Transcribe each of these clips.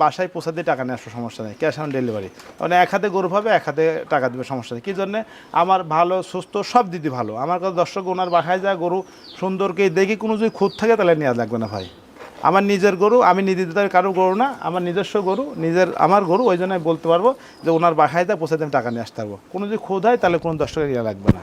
বাসায় পৌঁছা দিয়ে টাকা নিয়ে আসব সমস্যা নেই ক্যাশ অন ডেলিভারি মানে এক হাতে গরু পাবে এক হাতে টাকা দেবে, সমস্যা নেই। কী জন্যে? আমার ভালো, সুস্থ, সব দিদি ভালো। আমার কাছে দর্শক, ওনার বাসায় যা গরু সুন্দরকে দেখি কোনো যদি খুঁত থাকে তাহলে নেওয়া লাগবে না ভাই। আমার নিজের গরু, আমি নিজে দিতে কারও গরু না। আমার নিজস্ব গরু, নিজের, আমার গরু, ওই জন্য বলতে পারব যে ওনার বাসায় যা পৌঁছাতে আমি টাকা নিয়ে আসতে পারব। কোনো যদি খুদ হয় তাহলে কোনো টাকা নেওয়া লাগবে না।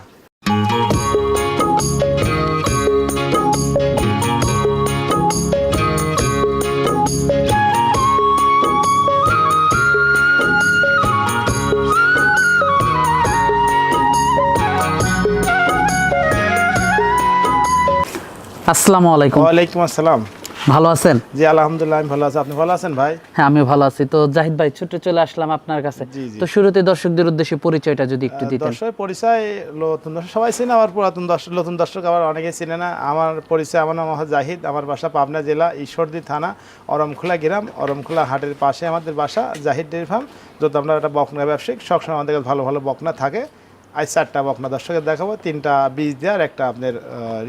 আসসালামু আলাইকুম। ওয়ালাইকুম আসসালাম। ভালো আছেন? জি আলহামদুলিল্লাহ আমি ভালো আছি। আপনি ভালো আছেন ভাই? হ্যাঁ আমি ভালো আছি। তো জাহিদ ভাই ছুটে চলে আসলাম আপনার কাছে। তো শুরুতে দর্শকদের উদ্দেশ্যে পরিচয়টা যদি একটু দিতেন। দর্শক পরিচয় নতুন দর্শক সবাই চিনে আবার পুরাতন দর্শক নতুন দর্শক আবার অনেকে চিনে না। আমার পরিচয় আমার নাম জাহিদ আমার বাসা পাবনা জেলা ঈশ্বরদী থানা অরমখোলা গ্রাম। অরমখোলা হাটের পাশে আমাদের বাসা জাহিদ ডেয়ারি ফার্ম যত আমরা একটা বকনা ব্যবসায়িক সবসময় আমাদের কাছে ভালো ভালো বকনা থাকে। আজ চারটা বকনা দর্শকের দেখাবো তিনটা বীজ দেওয়ার একটা আপনার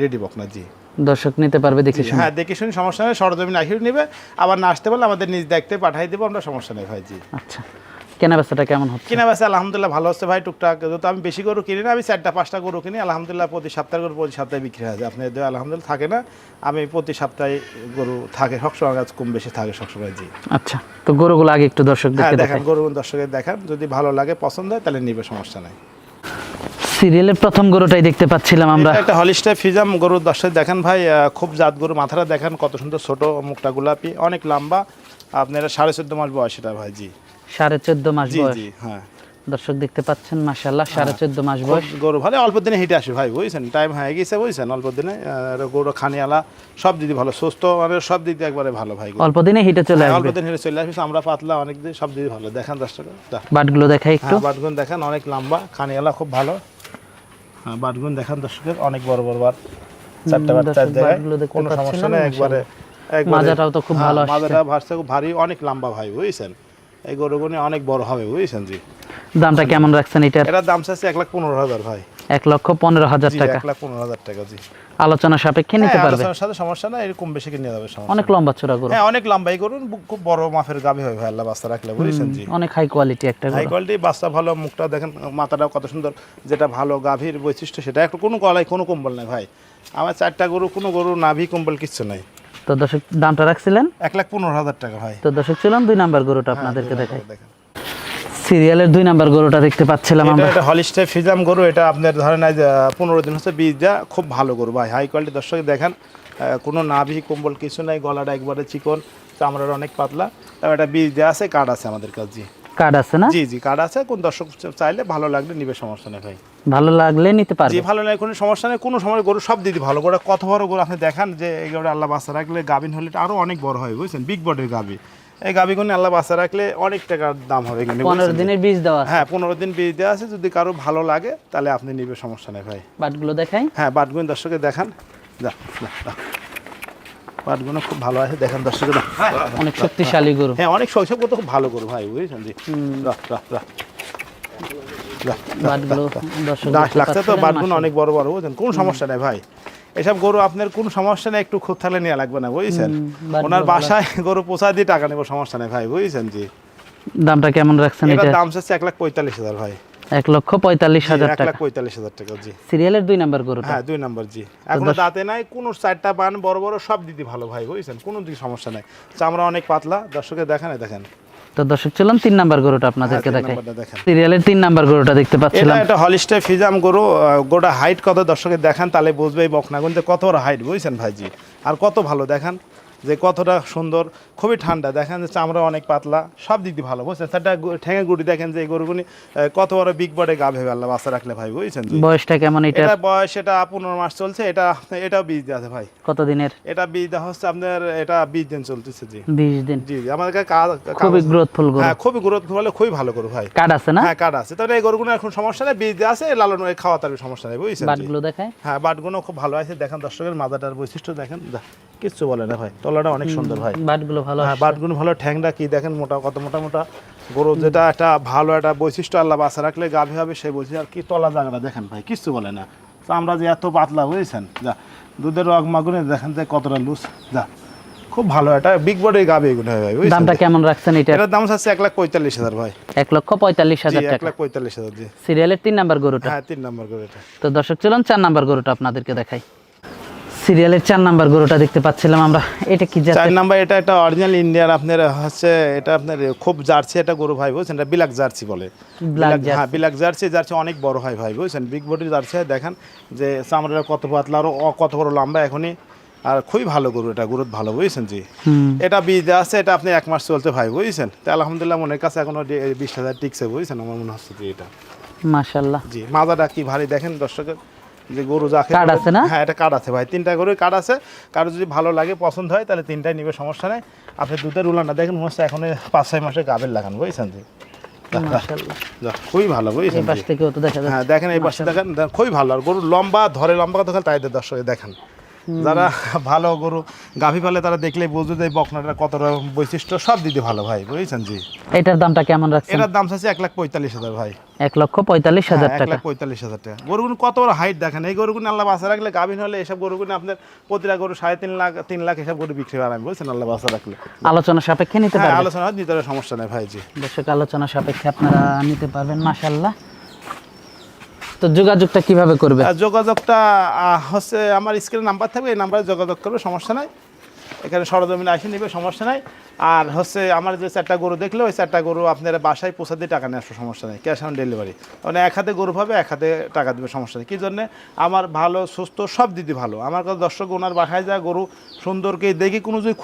রেডি বকনা জি। দর্শক নিতে পারবে দেখে শুনে। হ্যাঁ দেখে শুনি সমস্যা নেই সরজমিন আহির নেবে। আবার না আসতে পারলে আমাদের নিজ দেখতে পাঠাই দেবো আমরা সমস্যা নেই ভাই জি। আচ্ছা কেনা বেচাটা কেমন হচ্ছে? কিনা বেচা আলহামদুলিল্লাহ ভালো হচ্ছে ভাই টুকটাক। যেহেতু আমি বেশি গরু কিনি না আমি চারটা পাঁচটা গরু কিনি আলহামদুলিল্লাহ প্রতি সপ্তাহে গরু প্রতি সপ্তাহে বিক্রি হয়। আপনি যদি আলহামদুলিল্লাহ থাকে না আমি প্রতি সপ্তাহে গরু থাকে সবসময় কাছে কম বেশি থাকে সবসময় জি। আচ্ছা তো গরুগুলো আগে একটু দর্শক দর্শকদেরকে দেখেন গরু দর্শকের দেখান। যদি ভালো লাগে পছন্দ হয় তাহলে নিবে সমস্যা নাই। সিরিয়ালের প্রথম গরুটাই দেখতে পাচ্ছিলাম আমরা। একটা হলিস্টার ফিজাম গরু দর্শক দেখেন ভাই খুব জাত গরু। মাথাটা দেখেন কত সুন্দর ছোট মুখটা গোলাপি অনেক লম্বা। আপনারা সাড়ে চোদ্দ মাস বয়স এটা ভাই জি। সাড়ে চোদ্দ মাস বয়স। জি হ্যাঁ। দর্শক দেখতে পাচ্ছেন মাশাল্লাহ সাড়ে চোদ্দ মাস বয়স। গরু ভালো অল্প দিনে হিটে আসে ভাই বুঝছেন? টাইম হয়ে গেছে বুঝছেন? অল্প দিনে আর গরু খানিয়ালা সব দিদি ভালো সুস্থ মানে সব দিদি একবারে ভালো ভাই অল্প দিনে হিটে চলে হ্যাঁ, অল্প আসবে। দিন হিটে চলে আসবে আমরা পাতলা অনেক দিন সব দিদি ভালো। দেখেন দশ টাকা বাটগুলো দেখাই একটু। হ্যাঁ বাটগুন দেখেন অনেক লম্বা খানিয়ালা খুব ভালো। বাটগুন দেখেন দর্শকের অনেক বড় বড় বাট চারটা বার চার জায়গায়। কোনো সমস্যা নেই একবারে মাজাটাও তো খুব হ্যাঁ, ভালো আসছে। মাজাটা ভাসছে খুব ভারী অনেক লম্বা ভাই বুঝছেন? এই গরুগুনি অনেক বড় হবে বুঝছেন জি? দামটা কেমন রাখছেন এটা এটার দাম চাচ্ছে এক লাখ পনেরো হাজার ভাই। এক লক্ষ পনেরো হাজার টাকা। এক লাখ পনেরো হাজার টাকা জি। আলোচনা সাপেক্ষে নিতে হ্যাঁ, পারবে। আলোচনার সাথে সমস্যা না এরকম বেশি কিনে যাবে সমস্যা অনেক লম্বা চূড়া হ্যাঁ অনেক লম্বাই করুন খুব বড় মাপের হয় ভাই আল্লাহ বাচ্চা রাখলে বুঝেছেন জি। অনেক হাই কোয়ালিটি একটা হাই কোয়ালিটি বাচ্চা ভালো মুখটা দেখেন মাথাটাও কত সুন্দর যেটা ভালো গাভীর বৈশিষ্ট্য সেটা একটু কোনো গলায় কোনো কম্বল নাই ভাই। আমার চারটা গরু কোনো গরু নাভি কম্বল কিচ্ছু নাই। তো দর্শক দামটা রাখছিলেন? এক লাখ পনেরো হাজার টাকা ভাই। তো দর্শক ছিলাম দুই নাম্বার গরুটা আপনাদেরকে দেখাই। দেখেন। সিরিয়ালের দুই নাম্বার গরুটা দেখতে পাচ্ছিলাম এটা আমরা। একটা হলিস্টার ফিজাম গরু এটা আপনার ধরেন আজ পনেরো দিন হচ্ছে বীজ দেওয়া খুব ভালো গরু ভাই। হাই কোয়ালিটি দর্শক দেখেন কোনো নাভি কম্বল কিছু নাই গলাটা একবারে চিকন চামড়ার অনেক পাতলা। তবে এটা বীজ দেওয়া আছে কার্ড আছে আমাদের কাছে জি। কার্ড আছে না? জি জি কার্ড আছে কোন দর্শক চাইলে ভালো লাগলে নিবে সমস্যা নেই ভাই। ভালো লাগলে নিতে পারবে। জি ভালো লাগে কোনো সমস্যা নেই কোনো সময় গরু সব দিদি ভালো। গরু কত বড় গরু আপনি দেখান যে এই গরু আল্লাহ বাচ্চা রাখলে গাভিন হলে এটা আরও অনেক বড় হয় বুঝছেন? বিগ বডির গাভি। এই গাভিগুলো আল্লাহ বাচ্চা রাখলে অনেক টাকার দাম হবে এখানে পনেরো দিনের বীজ দেওয়া হ্যাঁ পনেরো দিন বীজ দেওয়া আছে। যদি কারও ভালো লাগে তাহলে আপনি নিবে সমস্যা নেই ভাই। বাটগুলো দেখাই। হ্যাঁ বাটগুন দর্শকে দেখান। যা যা। খুব ভালো আছে দেখেন দর্শকে। দাও। অনেক শক্তিশালী গরু। হ্যাঁ অনেক শৈশব করতে খুব ভালো গরু ভাই বুঝেছেন জি? যা। যা, যা, বাটগুলো লাগছে তো বাটগুলো অনেক বড় বড় বুঝছেন? কোনো সমস্যা নেই ভাই। এসব গরু আপনার কোনো সমস্যা নেই একটু খুদ থাকলে নেওয়া লাগবে না বুঝছেন? ওনার বাসায় গরু পোষা দিয়ে টাকা নেব সমস্যা নেই ভাই বুঝছেন জি। দামটা কেমন রাখছেন এটা? দাম চাচ্ছে এক লাখ পঁয়তাল্লিশ হাজার ভাই। এক লক্ষ পঁয়তাল্লিশ হাজার টাকা। পঁয়তাল্লিশ হাজার টাকা জি। সিরিয়ালের দুই নাম্বার গরুটা? হ্যাঁ দুই নাম্বার জি। এখনও দাঁতে নাই কোনো চারটা পান বড় বড় সব দিদি ভালো ভাই বুঝছেন? কোনো দিকে সমস্যা নাই। চামড়া অনেক পাতলা দর্শকে দেখেন দেখেন। তো দর্শক ছিলাম তিন নাম্বার গরুটা হ্যাঁ, আপনাদেরকে তিন দেখাই। সিরিয়ালের তিন নাম্বার গরুটা দেখতে পাচ্ছিলাম। একটা হলিস্টে ফিজাম গরু গোটা হাইট কত দর্শকে দেখান তাহলে বুঝবে যে কত হাইট বুঝছেন ভাইজি? আর কত ভালো দেখান। যে কতটা সুন্দর খুবই ঠান্ডা। দেখেন যে চামড়া অনেক পাতলা সব দিক দিয়ে ভালো বুঝছেন? সেটা ঠেঙে গুড়ি দেখেন যে এই গরুগুনি কত বড় বিগ বডে গা ভেবে আল্লাহ বাচ্চা রাখলে ভাই বুঝছেন বয়সটা কেমন এটা বয়স এটা পনেরো মাস চলছে এটা এটাও বীজ দেওয়া আছে ভাই। কত দিনের এটা বীজ দেওয়া হচ্ছে আপনার এটা বীজ দিন চলতেছে জি। বিশ দিন। জি আমাদের খুবই গ্রোথফুল গরু। হ্যাঁ খুবই গ্রোথ হলে খুবই ভালো গরু ভাই। কার্ড আছে না? হ্যাঁ কার্ড আছে। তবে এই গরুগুলো এখন সমস্যা নেই বীজ দেওয়া আছে লালন ওই খাওয়া তার সমস্যা নেই বুঝছেন বাটগুলো দেখায়। হ্যাঁ বাটগুলো খুব ভালো আছে। দেখেন দর্শকের মাদাটার বৈশিষ্ট্য দেখেন কিচ্ছু বলে না ভাই। তলাটা অনেক সুন্দর ভাই। বাটগুলো ভালো হ্যাঁ বাটগুলো ভালো ঠ্যাংটা কি দেখেন মোটা কত মোটা মোটা। গরু যেটা একটা ভালো একটা বৈশিষ্ট্য আল্লাহ বাসা রাখলে গাভী হবে সেই বৈশিষ্ট্য। আর কি তলা জায়গাটা দেখেন ভাই কিচ্ছু বলে না। তো আমরা যে এত পাতলা বুঝেছেন যা দুধের রগ মাগুনে দেখেন যে কতটা লুজ যা খুব ভালো এটা বিগ বডির গাবি এগুলো হয় ভাই? দামটা কেমন রাখছেন এটা এটার দাম আছে এক লাখ পঁয়তাল্লিশ হাজার ভাই। এক লক্ষ পঁয়তাল্লিশ জি হাজার এক টাকা। লাখ পঁয়তাল্লিশ হাজার জি। সিরিয়ালের তিন নাম্বার গরুটা? হ্যাঁ তিন নাম্বার গরুটা। তো দর্শক চলুন চার নাম্বার গরুটা আপনাদেরকে দেখাই। সিরিয়ালের চার নাম্বার গরুটা দেখতে পাচ্ছিলাম আমরা। এটা কি চার নাম্বার এটা একটা অরিজিনাল ইন্ডিয়ান আপনার হচ্ছে এটা আপনার খুব জার্সি এটা গরু ভাই বুঝছেন? এটা বিলাক জার্সি বলে। হ্যাঁ বিলাক জার্সি জার্সি অনেক বড় হয় ভাই বুঝছেন? বিগ বডির জার্সি দেখেন যে চামড়াটা কত পাতলা আরও কত বড় লম্বা এখনই। আর খুবই ভালো গরু এটা গরু ভালো বুঝছেন জি? এটা বীজ আছে এটা আপনি এক মাস চলছে ভাই বুঝছেন? তো আলহামদুলিল্লাহ মনের কাছে এখনও বিশ হাজার টিকছে বুঝছেন? আমার মনে হচ্ছে যে এটা। মাশাল্লাহ জি মাজাটা কি ভারী দেখেন দর্শকের। যে গরু যাকে কার্ড আছে না? হ্যাঁ এটা কার্ড আছে ভাই। তিনটা গরুর কার্ড আছে। কারও যদি ভালো লাগে পছন্দ হয় তাহলে তিনটাই নিবে সমস্যা নেই। আপনি দুধের উলানটা দেখেন মনে হচ্ছে এখন পাঁচ ছয় মাসে গাবের লাগান বুঝছেন যে খুবই ভালো বুঝছেন হ্যাঁ দেখেন এই পাশে দেখেন খুবই ভালো। আর গরু লম্বা ধরে লম্বা কথা তাইদের দর্শকে দেখেন। যারা ভালো গরু গাভী পালে তারা দেখলে বুঝবে যে এই বকনাটার কত রকম বৈশিষ্ট্য সব দিতে ভালো ভাই বুঝছেন জি? এটার দামটা কেমন রাখছেন? এটার দাম চাচ্ছে এক লাখ পঁয়তাল্লিশ হাজার ভাই। এক লক্ষ পঁয়তাল্লিশ হাজার হ্যাঁ, এক টাকা। লাখ পঁয়তাল্লিশ হাজার টাকা। গরুগুলো কত বড় হাইট দেখেন? এই গরুগুলো আল্লাহ বাসা রাখলে গাভিন হলে এসব গরুগুলো আপনার প্রতিটা গরু সাড়ে তিন লাখ তিন লাখ এসব গরু বিক্রি হয় আমি বলছেন আল্লাহ বাসা রাখলে। আলোচনা সাপেক্ষে নিতে হ্যাঁ পারবেন আলোচনা নিতে সমস্যা নেই ভাই জি। দর্শক আলোচনা সাপেক্ষে আপনারা নিতে পারবেন মাশাল্লাহ তো যোগাযোগটা কীভাবে করবে? যোগাযোগটা হচ্ছে আমার স্ক্রিনে নাম্বার থাকবে, এই নাম্বারে যোগাযোগ করবে, সমস্যা নাই। এখানে সরজমিনে আসে নিবে, সমস্যা নাই। আর হচ্ছে আমার যে চারটা গরু দেখলে, ওই চারটা গরু আপনারা বাসায় পৌঁছা দিয়ে টাকা নিয়ে আসবে, সমস্যা নেই। ক্যাশ অন ডেলিভারি মানে এক হাতে গরু পাবে, এক হাতে টাকা দেবে, সমস্যা নেই। কী জন্যে? আমার ভালো, সুস্থ, সব দিদি ভালো। আমার কাছে দর্শক, ওনার বাসায় যায় গরু, সুন্দরকে দেখি কোনো যদি